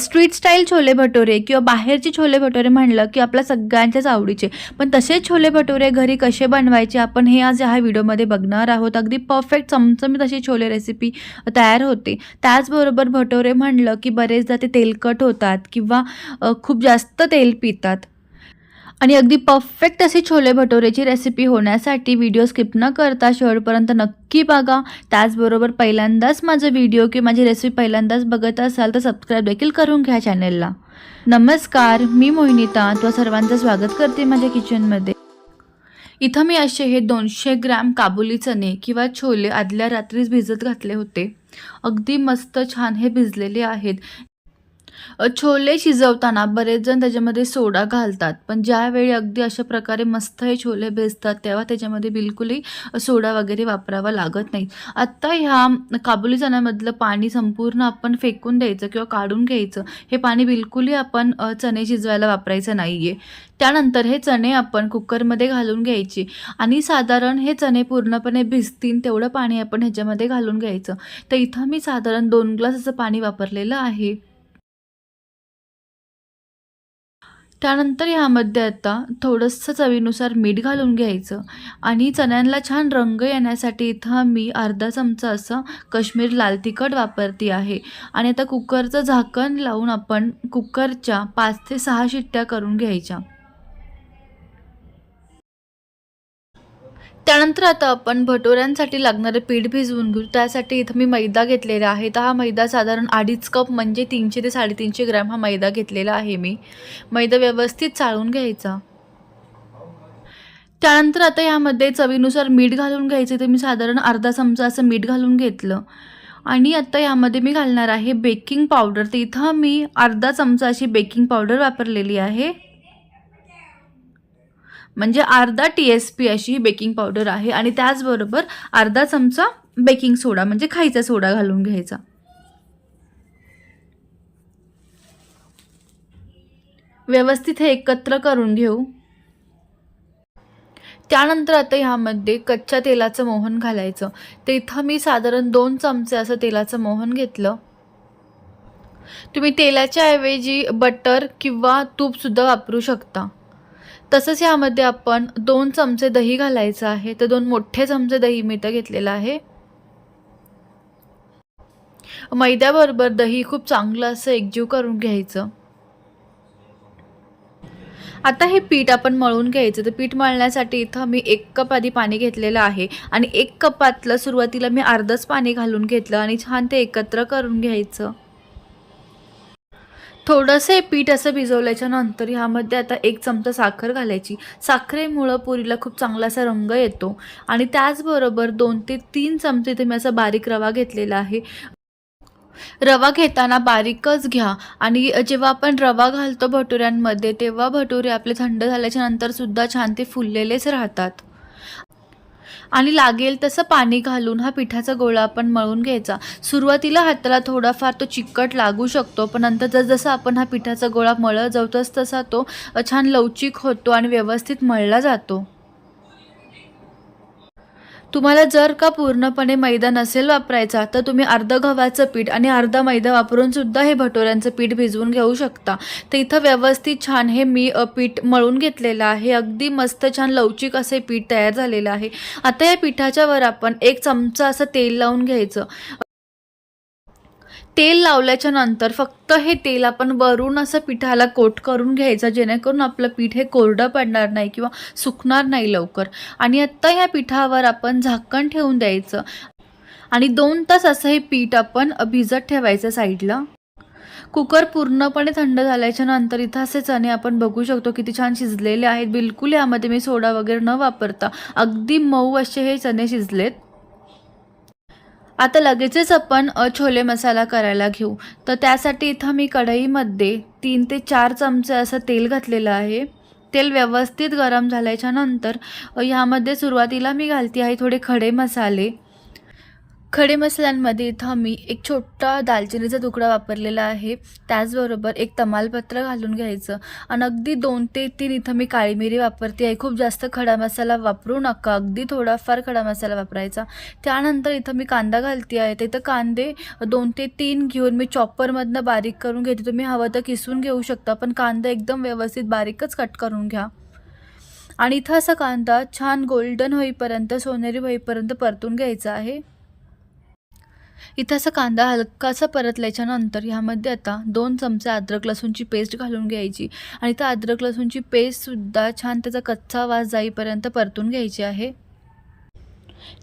Street style chole bhature किंवा बाहेरचे छोले भटुरे म्हणलं की आपल्या सगळ्यांच्याच आवडीचे. पण तसेच छोले भटुरे घरी कसे बनवायचे आपण हे आज ह्या व्हिडिओमध्ये बघणार आहोत. अगदी परफेक्ट चमचमीत अशी छोले रेसिपी तयार होते. त्याचबरोबर भटुरे म्हणलं की बरेचदा ते तेलकट होतात किंवा खूप जास्त तेल पितात. आणि अगदी परफेक्ट अशी छोले भटुरेची रेसिपी होण्यासाठी व्हिडिओ स्किप न करता शेवटपर्यंत नक्की बघा. त्याचबरोबर पहिल्यांदाच माझं व्हिडिओ किंवा माझी रेसिपी पहिल्यांदाच बघत असाल तर सबस्क्राईब देखील करून घ्या चॅनेलला नमस्कार मी मोहिनीता. तुला सर्वांचं स्वागत करते माझ्या किचनमध्ये इथं मी असे हे दोनशे ग्रॅम काबुली चणे किंवा छोले आदल्या रात्रीच भिजत घातले होते. अगदी मस्त छान हे भिजलेले आहेत. छोले शिजवताना बरेच जण त्याच्यामध्ये सोडा घालतात. पण ज्यावेळी अगदी अशा प्रकारे मस्त हे छोले भिजतात तेव्हा त्याच्यामध्ये बिलकुलही सोडा वगैरे वापरावा लागत नाही. आत्ता ह्या काबुली चण्यामधलं पाणी संपूर्ण आपण फेकून द्यायचं किंवा काढून घ्यायचं हे पाणी बिलकुलही आपण चणे शिजवायला वापरायचं नाही आहे त्यानंतर हे चणे आपण कुकरमध्ये घालून घ्यायचे आणि साधारण हे चणे पूर्णपणे भिजतील तेवढं पाणी आपण ह्याच्यामध्ये घालून घ्यायचं. तर इथं मी साधारण दोन ग्लास असं पाणी वापरलेलं आहे. त्यानंतर ह्यामध्ये आता थोडंसं चवीनुसार मीठ घालून घ्यायचं आणि चण्यांना छान रंग येण्यासाठी इथं मी अर्धा चमचा असं काश्मीर लाल तिखट वापरते आहे. आणि आता कुकरचं झाकण लावून आपण कुकरच्या पाच ते सहा शिट्ट्या करून घ्यायच्या. त्यानंतर आता आपण भटोऱ्यांसाठी लागणारं पीठ भिजवून घेऊ. त्यासाठी इथं मी मैदा घेतलेला आहे. तर हा मैदा साधारण अडीच कप म्हणजे तीनशे ते साडेतीनशे ग्रॅम हा मैदा घेतलेला आहे मी. मैदा व्यवस्थित चाळून घ्यायचा. त्यानंतर आता यामध्ये चवीनुसार मीठ घालून घ्यायचं. तर मी साधारण अर्धा चमचा असं मीठ घालून घेतलं. आणि आता यामध्ये मी घालणार आहे बेकिंग पावडर. तर इथं मी अर्धा चमचा अशी बेकिंग पावडर वापरलेली आहे. म्हणजे अर्धा टी एस पी अशी ही बेकिंग पावडर आहे आणि त्याचबरोबर अर्धा चमचा बेकिंग सोडा म्हणजे खायचा सोडा घालून घ्यायचा. व्यवस्थित हे एकत्र करून घेऊ. त्यानंतर आता ह्यामध्ये कच्च्या तेलाचं मोहन घालायचं. ते इथं मी साधारण दोन चमचे असं तेलाचं मोहन घेतलं. तुम्ही तेलाच्या ऐवजी बटर किंवा तूपसुद्धा वापरू शकता. तसंच यामध्ये आपण दोन चमचे दही घालायचं आहे. तर दोन मोठे चमचे दही मी इथं घेतलेलं आहे. मैद्याबरोबर दही खूप चांगलं असं एकजीव करून घ्यायचं. आता हे पीठ आपण मळून घ्यायचं. तर पीठ मळण्यासाठी इथं मी एक कप आधी पाणी घेतलेलं आहे. आणि एक कपातलं सुरुवातीला मी अर्धच पाणी घालून घेतलं आणि छान ते एकत्र करून घ्यायचं. थोडंसं हे पीठ असं भिजवल्याच्या नंतर ह्यामध्ये आता एक चमचा साखर घालायची. साखरेमुळं पुरीला खूप चांगला असा रंग येतो. आणि त्याचबरोबर दोन ते तीन चमचे इथे मी असा बारीक रवा घेतलेला आहे. रवा घेताना बारीकच घ्या. आणि जेव्हा आपण रवा घालतो भटुऱ्यांमध्ये तेव्हा भटुरे आपले थंड झाल्याच्या नंतरसुद्धा छान ते फुललेलेच राहतात. आणि लागेल तसं पाणी घालून हा पिठाचा गोळा आपण मळून घ्यायचा. सुरुवातीला हाताला थोडाफार तो चिकट लागू शकतो पण नंतर जसजसं आपण हा पिठाचा गोळा मळत जाऊ तस तसा तो छान लवचिक होतो आणि व्यवस्थित मळला जातो. तुम्हाला जर का पूर्णपणे मैदा नसेल वापरायचा तर तुम्ही अर्ध गव्हाचं पीठ आणि अर्धा मैदा वापरून सुद्धा हे भटोऱ्यांचं पीठ भिजवून घेऊ शकता. तर इथं व्यवस्थित छान हे मी पीठ मळून घेतलेलं आहे. अगदी मस्त छान लवचिक असे पीठ तयार झालेलं आहे. आता या पिठाच्या वर आपण एक चमचा असं तेल लावून घ्यायचं. तेल लावल्याच्या नंतर फक्त हे तेल आपण वरून असं पिठाला कोट करून घ्यायचं जेणेकरून आपलं पीठ हे कोरडं पडणार नाही किंवा सुकणार नाही लवकर. आणि आत्ता ह्या पिठावर आपण झाकण ठेवून द्यायचं. आणि दोन तास असं हे पीठ आपण भिजत ठेवायचं साईडला. कुकर पूर्णपणे थंड झाल्याच्यानंतर इथं असे चणे आपण बघू शकतो किती छान शिजलेले आहेत. बिलकुल यामध्ये मी सोडा वगैरे न वापरता अगदी मऊ असे हे चणे शिजलेत. आता लगेचच आपण छोले मसाला करायला घेऊ. तर त्यासाठी इथं मी कढईमध्ये तीन ते चार चमचे असं तेल घातलेलं आहे. तेल व्यवस्थित गरम झाल्याच्यानंतर ह्यामध्ये सुरुवातीला मी घालते आहे थोडे खडे मसाले. खडे मसाल्यांमध्ये इथं मी एक छोटा दालचिनीचा तुकडा वापरलेला आहे. त्याचबरोबर एक तमालपत्र घालून घ्यायचं. आणि अगदी दोन ते तीन इथं मी काळी मिरी वापरते आहे खूप जास्त खडा मसाला वापरू नका. अगदी थोडाफार खडा मसाला वापरायचा. त्यानंतर इथं मी कांदा घालते आहे. तर इथं कांदे दोन ते तीन घेऊन मी चॉपरमधनं बारीक करून घेते. तुम्ही हवं तर किसून घेऊ शकता पण कांदा एकदम व्यवस्थित बारीकच कट करून घ्या. आणि इथं असा कांदा छान गोल्डन होईपर्यंत सोनेरी होईपर्यंत परतून घ्यायचा आहे. इथं असा कांदा हलकासा परतल्याच्या नंतर ह्यामध्ये आता दोन चमचे अद्रक लसूणची पेस्ट घालून घ्यायची. आणि त्या अद्रक लसूणची पेस्टसुद्धा छान त्याचा कच्चा वास जाईपर्यंत परतून घ्यायची आहे.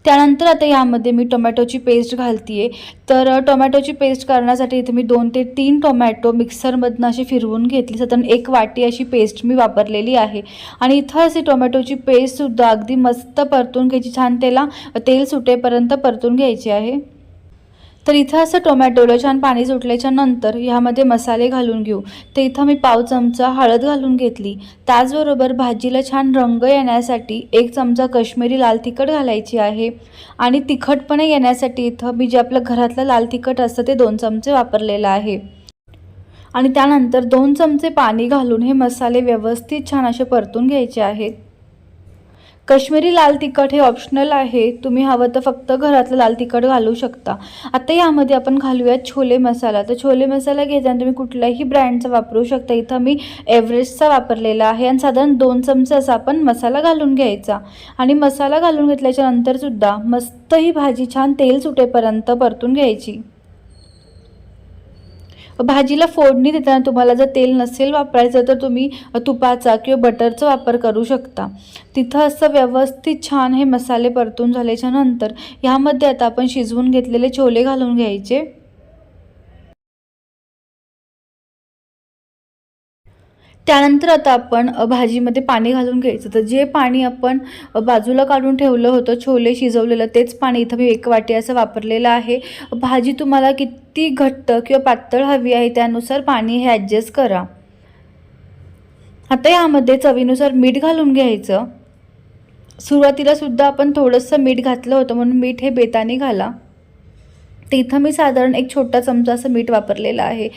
त्यानंतर आता यामध्ये मी टोमॅटोची पेस्ट घालते आहे तर टोमॅटोची पेस्ट करण्यासाठी इथे मी दोन ते तीन टोमॅटो मिक्सरमधनं अशी फिरवून घेतली. साधारण एक वाटी अशी पेस्ट मी वापरलेली आहे. आणि इथं अशी टोमॅटोची पेस्टसुद्धा अगदी मस्त परतून घ्यायची. छान त्याला तेल सुटेपर्यंत परतून घ्यायची आहे. तर इथं असं टोमॅटोला छान पाणी सुटल्याच्या नंतर ह्यामध्ये मसाले घालून घेऊ. तर इथं मी पाव चमचा हळद घालून घेतली. त्याचबरोबर भाजीला छान रंग येण्यासाठी एक चमचा कश्मीरी लाल तिखट घालायची आहे. आणि तिखटपणे येण्यासाठी इथं मी जे आपलं घरातलं लाल तिखट असतं ते दोन चमचे वापरलेलं आहे. आणि त्यानंतर दोन चमचे पाणी घालून हे मसाले व्यवस्थित छान असे परतून घ्यायचे आहेत. कश्मीरी लाल तिखट हे ऑप्शनल आहे. तुम्ही हवं तर फक्त घरातलं लाल तिखट घालू शकता. आता यामध्ये आपण घालूयात छोले मसाला. तर छोले मसाला घेताना तुम्ही कुठल्याही ब्रँडचा वापरू शकता. इथं मी एव्हरेस्टचा वापरलेला आहे आणि साधारण दोन चमचे असा आपण मसाला घालून घ्यायचा. आणि मसाला घालून घेतल्याच्या नंतरसुद्धा मस्त ही भाजी छान तेल सुटेपर्यंत परतून घ्यायची. भाजीला फोडणी देताना तुम्हाला जर तेल नसेल वापरायचं तर तुम्ही तुपाचा किंवा बटरचा वापर करू शकता. तिथं असं व्यवस्थित छान हे मसाले परतून झाल्याच्यानंतर ह्यामध्ये आता आपण शिजवून घेतलेले छोले घालून घ्यायचे. त्यानंतर आता आपण भाजीमध्ये पाणी घालून घ्यायचं. तर जे पाणी आपण बाजूला काढून ठेवलं होतं छोले शिजवलेलं तेच पाणी इथं मी एक वाटी असं वापरलेलं आहे. भाजी तुम्हाला किती घट्ट किंवा पातळ हवी आहे त्यानुसार पाणी हे ॲडजस्ट करा. आता यामध्ये चवीनुसार मीठ घालून घ्यायचं. सुरुवातीला सुद्धा आपण थोडंसं मीठ घातलं होतं म्हणून मीठ हे बेताने घाला. तिथं मी साधारण एक छोटा चमचा असं मीठ वापरलेलं आहे.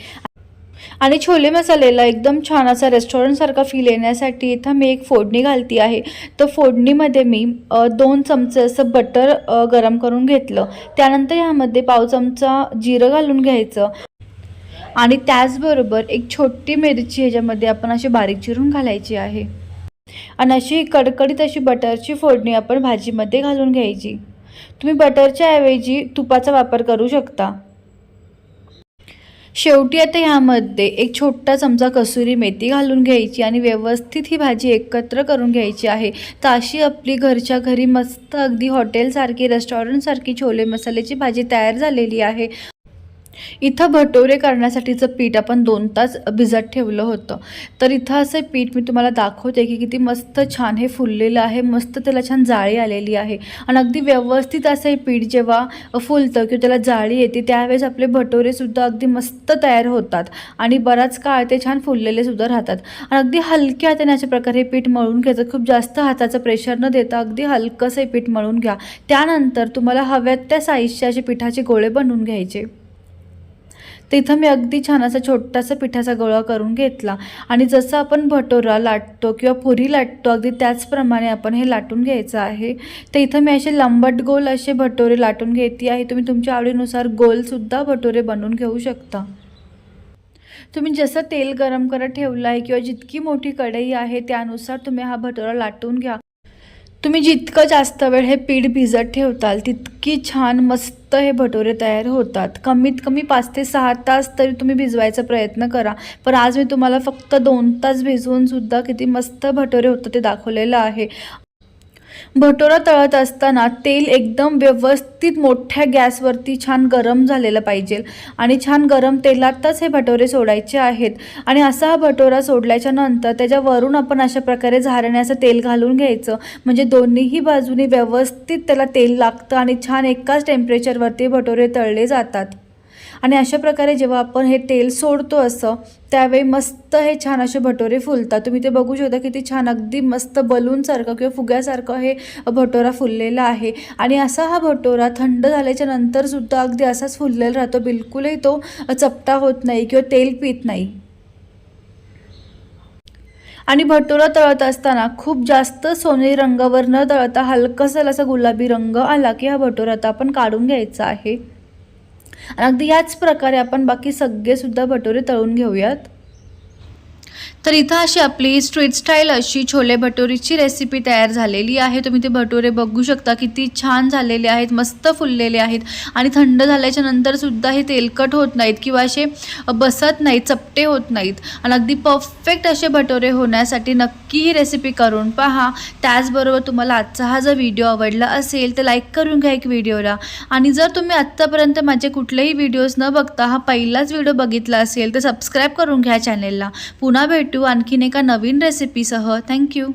आणि छोले मसालेला एकदम छान असा रेस्टॉरंटसारखा फील येण्यासाठी इथं मी एक फोडणी घालती आहे. तर फोडणीमध्ये मी दोन चमचे असं बटर गरम करून घेतलं. त्यानंतर यामध्ये पाव चमचा जिरं घालून घ्यायचं. आणि त्याचबरोबर एक छोटी मिरची ह्याच्यामध्ये आपण अशी बारीक चिरून घालायची आहे. आणि अशी कडकडीत अशी बटरची फोडणी आपण भाजीमध्ये घालून घ्यायची. तुम्ही बटरच्या ऐवजी तुपाचा वापर करू शकता. शेवटी आता ह्यामध्ये एक छोटा चमचा कसुरी मेथी घालून घ्यायची आणि व्यवस्थित ही भाजी एकत्र करून घ्यायची आहे. तर अशी आपली घरच्या घरी मस्त अगदी हॉटेलसारखी रेस्टॉरंटसारखी छोले मसाल्याची भाजी तयार झालेली आहे. इथं भटोरे करण्यासाठीचं पीठ आपण दोन तास भिजत ठेवलं होतं. तर इथं असं पीठ मी तुम्हाला दाखवते की किती मस्त छान हे फुललेलं आहे मस्त त्याला छान जाळी आलेली आहे. आणि अगदी व्यवस्थित असं हे पीठ जेव्हा फुलतं किंवा त्याला जाळी येते त्यावेळेस आपले भटोरेसुद्धा अगदी मस्त तयार होतात आणि बराच काळ ते छान फुललेले सुद्धा राहतात. आणि अगदी हलक्या हाताने अशा प्रकारे हे पीठ मळून घ्यायचं. खूप जास्त हाताचं प्रेशर न देता अगदी हलकंसं हे पीठ मळून घ्या. त्यानंतर तुम्हाला हव्यात त्या साईजचे असे पिठाचे गोळे बनवून घ्यायचे. तिथं मी अगदी छान असा छोटासा पिठाचा गोळा करून घेतला. आणि जसं आपण भटोरा लाटतो किंवा पुरी लाटतो अगदी त्याचप्रमाणे आपण हे लाटून घ्यायचं आहे. तर इथं मी असे लंबट गोल असे भटोरे लाटून घेते आहे. तुम्ही तुमच्या आवडीनुसार गोलसुद्धा भटोरे बनवून घेऊ शकता. तुम्ही जसं तेल गरम करत ठेवलं आहे किंवा जितकी मोठी कढई आहे त्यानुसार तुम्ही हा भटोरा लाटून घ्या. तुम्ही जितकं जास्त वेळ हे पीठ भिजत ठेवताल तितकी छान मस्त हे भटोरे तयार होतात. कमीत कमी पाच ते सहा तास तरी तुम्ही भिजवायचा प्रयत्न करा. पण आज मी तुम्हाला फक्त दोन तास भिजवून सुद्धा किती मस्त भटोरे होतं ते दाखवलेलं आहे. भटोरा तळत असताना तेल एकदम व्यवस्थित मोठ्या गॅसवरती छान गरम झालेलं पाहिजे. आणि छान गरम तेलातच हे भटोरे सोडायचे आहेत. आणि असा हा भटोरा सोडल्याच्या नंतर त्याच्यावरून आपण अशा प्रकारे झारण्याचं तेल घालून घ्यायचं. म्हणजे दोन्हीही बाजूनी व्यवस्थित त्याला तेल लागतं आणि छान एकाच टेम्परेचरवरती भटोरे तळले जातात. आणि अशा प्रकारे जेव्हा आपण हे तेल सोडतो असं त्यावेळी मस्त हे छान असे भटोरे फुलतात. तुम्ही ते बघू शकता किती छान अगदी मस्त बलूनसारखं किंवा फुग्यासारखं हे भटोरा फुललेला आहे. आणि असा हा भटोरा थंड झाल्याच्या नंतरसुद्धा अगदी असाच फुललेला राहतो. बिलकुलही तो चपटा होत नाही किंवा तेल पित नाही. आणि भटोरा तळत असताना खूप जास्त सोनेरी रंगावर न तळता हलकसं असा गुलाबी रंग आला की हा भटोरा आता आपण काढून घ्यायचा आहे. आणि अगदी याच प्रकारे आपण बाकी सगळेसुद्धा भटुरे तळून घेऊयात. तर इथं अशी आपली स्ट्रीट स्टाईल अशी छोले भटुरीची रेसिपी तयार झालेली आहे. तुम्ही ते भटुरे बघू शकता. किती छान झालेले आहेत मस्त फुललेले आहेत. आणि थंड झाल्याच्या नंतरसुद्धा हे तेलकट होत नाहीत किंवा असे बसत नाहीत चपटे होत नाहीत. आणि अगदी परफेक्ट असे भटोरे होण्यासाठी नक्की नक्की ही रेसिपी करून पहा. त्याचबरोबर तुम्हाला आजचा हा जर व्हिडिओ आवडला असेल तर लाईक करून घ्या एक व्हिडिओला आणि जर तुम्ही आत्तापर्यंत माझे कुठलेही व्हिडिओज न बघता हा पहिलाच व्हिडिओ बघितला असेल तर सबस्क्राईब करून घ्या चॅनेलला पुन्हा भेटू आणखीन एका नवीन रेसिपीसह थँक्यू